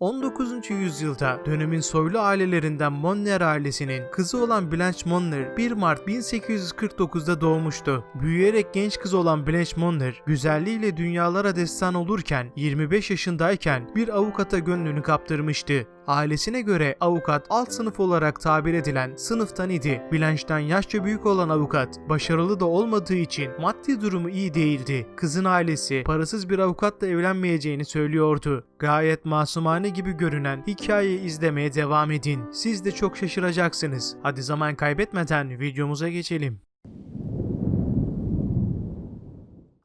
19. yüzyılda dönemin soylu ailelerinden Monner ailesinin kızı olan Blanche Monner 1 Mart 1849'da doğmuştu. Büyüyerek genç kız olan Blanche Monner güzelliğiyle dünyalara destan olurken 25 yaşındayken bir avukata gönlünü kaptırmıştı. Ailesine göre avukat alt sınıf olarak tabir edilen sınıftan idi. Blanche'den yaşça büyük olan avukat başarılı da olmadığı için maddi durumu iyi değildi. Kızın ailesi parasız bir avukatla evlenmeyeceğini söylüyordu. Gayet masumane gibi görünen hikayeyi izlemeye devam edin. Siz de çok şaşıracaksınız. Hadi zaman kaybetmeden videomuza geçelim.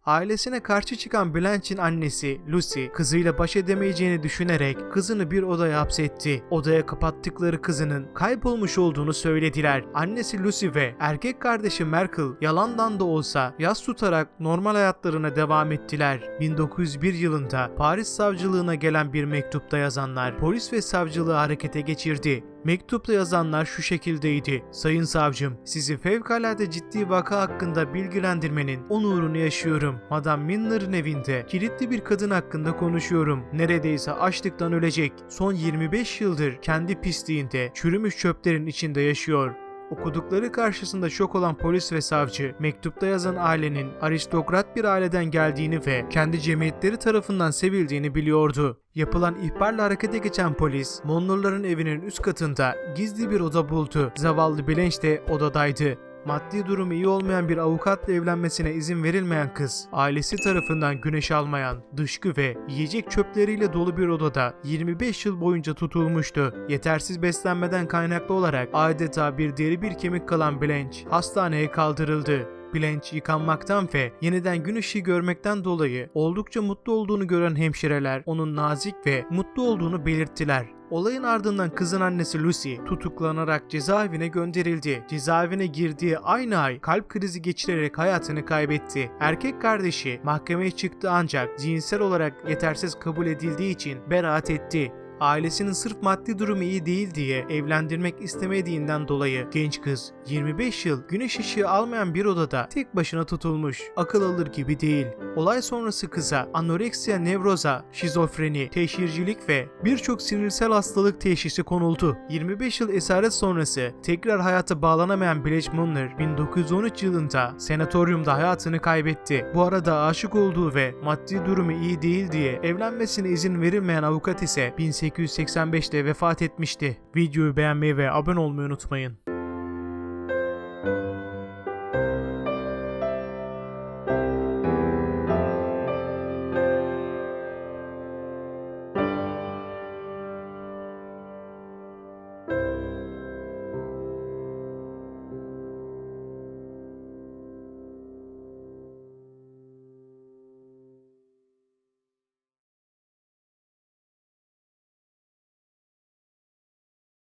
Ailesine karşı çıkan Blanche'in annesi Lucy kızıyla baş edemeyeceğini düşünerek kızını bir odaya hapsetti. Odaya kapattıkları kızının kaybolmuş olduğunu söylediler. Annesi Lucy ve erkek kardeşi Merkel yalandan da olsa yas tutarak normal hayatlarına devam ettiler. 1901 yılında Paris savcılığına gelen bir mektupta yazanlar polis ve savcılığı harekete geçirdi. Mektupta yazanlar şu şekildeydi. Sayın savcım, sizi fevkalade ciddi vaka hakkında bilgilendirmenin onurunu yaşıyorum. Madame Milner'ın evinde kilitli bir kadın hakkında konuşuyorum. Neredeyse açlıktan ölecek. Son 25 yıldır kendi pisliğinde, çürümüş çöplerin içinde yaşıyor. Okudukları karşısında şok olan polis ve savcı, mektupta yazan ailenin aristokrat bir aileden geldiğini ve kendi cemiyetleri tarafından sevildiğini biliyordu. Yapılan ihbarla harekete geçen polis, Monnorların evinin üst katında gizli bir oda buldu. Zavallı Blanche de odadaydı. Maddi durumu iyi olmayan bir avukatla evlenmesine izin verilmeyen kız, ailesi tarafından güneş almayan, dışkı ve yiyecek çöpleriyle dolu bir odada 25 yıl boyunca tutulmuştu. Yetersiz beslenmeden kaynaklı olarak adeta bir deri bir kemik kalan Blanche hastaneye kaldırıldı. Blanche yıkanmaktan ve yeniden gün ışığı görmekten dolayı oldukça mutlu olduğunu gören hemşireler onun nazik ve mutlu olduğunu belirttiler. Olayın ardından kızın annesi Lucy tutuklanarak cezaevine gönderildi. Cezaevine girdiği aynı ay kalp krizi geçirerek hayatını kaybetti. Erkek kardeşi mahkemeye çıktı ancak cinsel olarak yetersiz kabul edildiği için beraat etti ailesinin sırf maddi durumu iyi değil diye evlendirmek istemediğinden dolayı genç kız 25 yıl güneş ışığı almayan bir odada tek başına tutulmuş. Akıl alır gibi değil. Olay sonrası kıza anoreksiya nevroza, şizofreni, teşhircilik ve birçok sinirsel hastalık teşhisi konuldu. 25 yıl esaret sonrası tekrar hayata bağlanamayan Blanche Munner 1913 yılında senatoryumda hayatını kaybetti. Bu arada aşık olduğu ve maddi durumu iyi değil diye evlenmesine izin verilmeyen avukat ise 1885'te vefat etmişti. Videoyu beğenmeyi ve abone olmayı unutmayın.